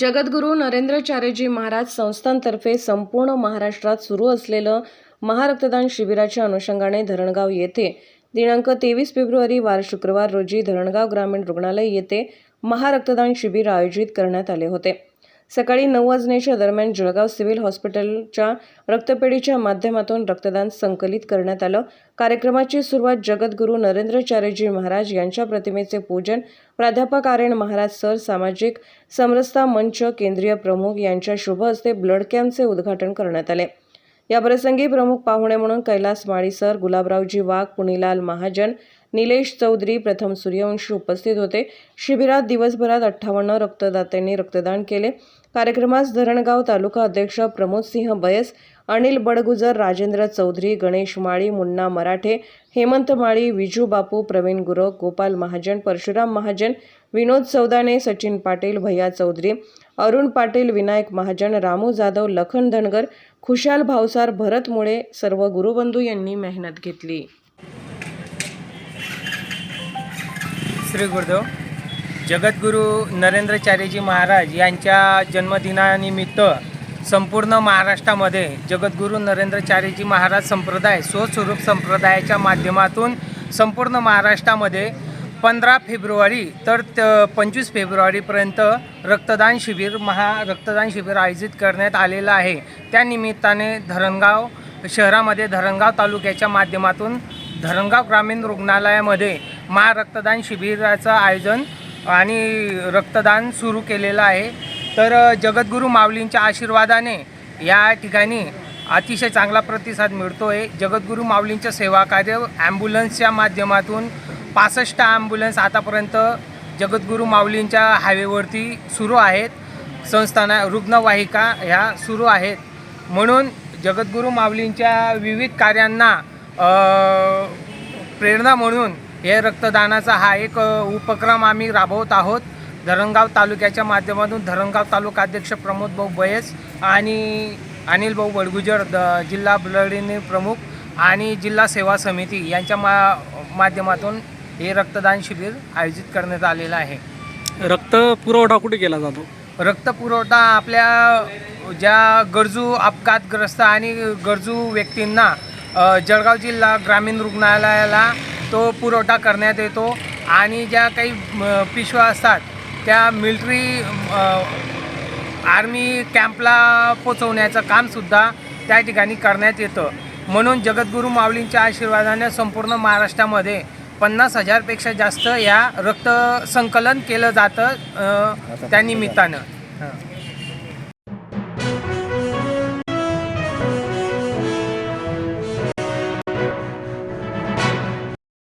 जगद्गुरू नरेंद्रचार्यजी महाराज संस्थांतर्फे संपूर्ण महाराष्ट्रात सुरू असलेलं महारक्तदान शिबिराच्या अनुषंगाने धरणगाव येथे दिनांक तेवीस फेब्रुवारी वार शुक्रवार रोजी धरणगाव ग्रामीण रुग्णालय येथे महारक्तदान शिबिर आयोजित करण्यात आले होते. सकाळी नऊ वाजण्याच्या दरम्यान जळगाव सिव्हिल हॉस्पिटलच्या रक्तपेढीच्या माध्यमातून रक्तदान संकलित करण्यात आलं. कार्यक्रमाची सुरुवात जगद्गुरू नरेंद्रचार्यजी महाराज यांच्या प्रतिमेचे पूजन प्राध्यापक आर्यण महाराज सर सामाजिक समरसता मंच केंद्रीय प्रमुख यांच्या शुभ हस्ते ब्लड कॅम्पचे उद्घाटन करण्यात आले. याप्रसंगी प्रमुख पाहुणे म्हणून कैलास माळी सर गुलाबरावजी वाघ पुणीलाल महाजन निलेश चौधरी प्रथम सूर्यवंशी उपस्थित होते. शिबिरात दिवसभरात अठ्ठावन्न रक्तदात्यांनी रक्तदान केले. कार्यक्रमास धरणगाव तालुका अध्यक्ष प्रमोद सिंह बयस अनिल बडगुजर राजेंद्र चौधरी गणेश माळी मुन्ना मराठे हेमंत माळी विजू बापू प्रवीण गुरव गोपाल महाजन परशुराम महाजन विनोद चौदाने सचिन पाटील भैया चौधरी अरुण पाटील विनायक महाजन रामू जाधव लखन धनगर खुशाल भावसार भरत मुळे सर्व गुरुबंधू यांनी मेहनत घेतली. श्री गुरुदेव जगद्गुरू नरेंद्रचार्यजी महाराज यांच्या जन्मदिनानिमित्त संपूर्ण महाराष्ट्रामध्ये जगद्गुरू नरेंद्रचार्यजी महाराज संप्रदाय स्वस्वरूप संप्रदायाच्या माध्यमातून संपूर्ण महाराष्ट्रामध्ये पंधरा फेब्रुवारी तर त- पंचवीस फेब्रुवारीपर्यंत रक्तदान शिबिर महा रक्तदान शिबिर आयोजित करण्यात आलेलं आहे. त्यानिमित्ताने धरणगाव शहरामध्ये धरणगाव तालुक्याच्या माध्यमातून धरणगाव ग्रामीण रुग्णालयामध्ये महारक्तदान शिबिराचं आयोजन आणि रक्तदान सुरू केलेलं आहे. तर जगद्गुरू माऊलींच्या आशीर्वादाने या ठिकाणी अतिशय चांगला प्रतिसाद मिळतो आहे जगद्गुरू माऊलींचं सेवाकार्य ॲम्ब्युलन्सच्या माध्यमातून पासष्ट ॲम्ब्युलन्स आतापर्यंत जगद्गुरू माऊलींच्या हायवेवरती सुरू आहेत. संस्थाना रुग्णवाहिका ह्या सुरू आहेत. म्हणून जगद्गुरू माऊलींच्या विविध कार्यांना प्रेरणा म्हणून हे रक्तदानाचा हा एक उपक्रम आम्ही राबवत आहोत. धरणगाव तालुक्याच्या माध्यमातून धरणगाव तालुका अध्यक्ष प्रमोद भाऊ बयस आणि अनिल भाऊ बडगुजर द जिल्हा ब्लड युनिट प्रमुख आणि जिल्हा सेवा समिती यांच्या मा माध्यमातून हे रक्तदान शिबिर आयोजित करण्यात आलेलं आहे. रक्त पुरवठा कुठे केला जातो? रक्तपुरवठा आपल्या ज्या गरजू अपघातग्रस्त आणि गरजू व्यक्तींना जळगाव जिल्हा ग्रामीण रुग्णालयाला तो पुरवठा करण्यात येतो आणि ज्या काही पिशव्या असतात त्या मिलिटरी आर्मी कॅम्पला पोचवण्याचं कामसुद्धा त्या ठिकाणी करण्यात येतं. म्हणून जगद्गुरू माऊलींच्या आशीर्वादाने संपूर्ण महाराष्ट्रामध्ये पन्नास हजारपेक्षा जास्त या रक्त संकलन केलं जातं अ, त्या निमित्तानं.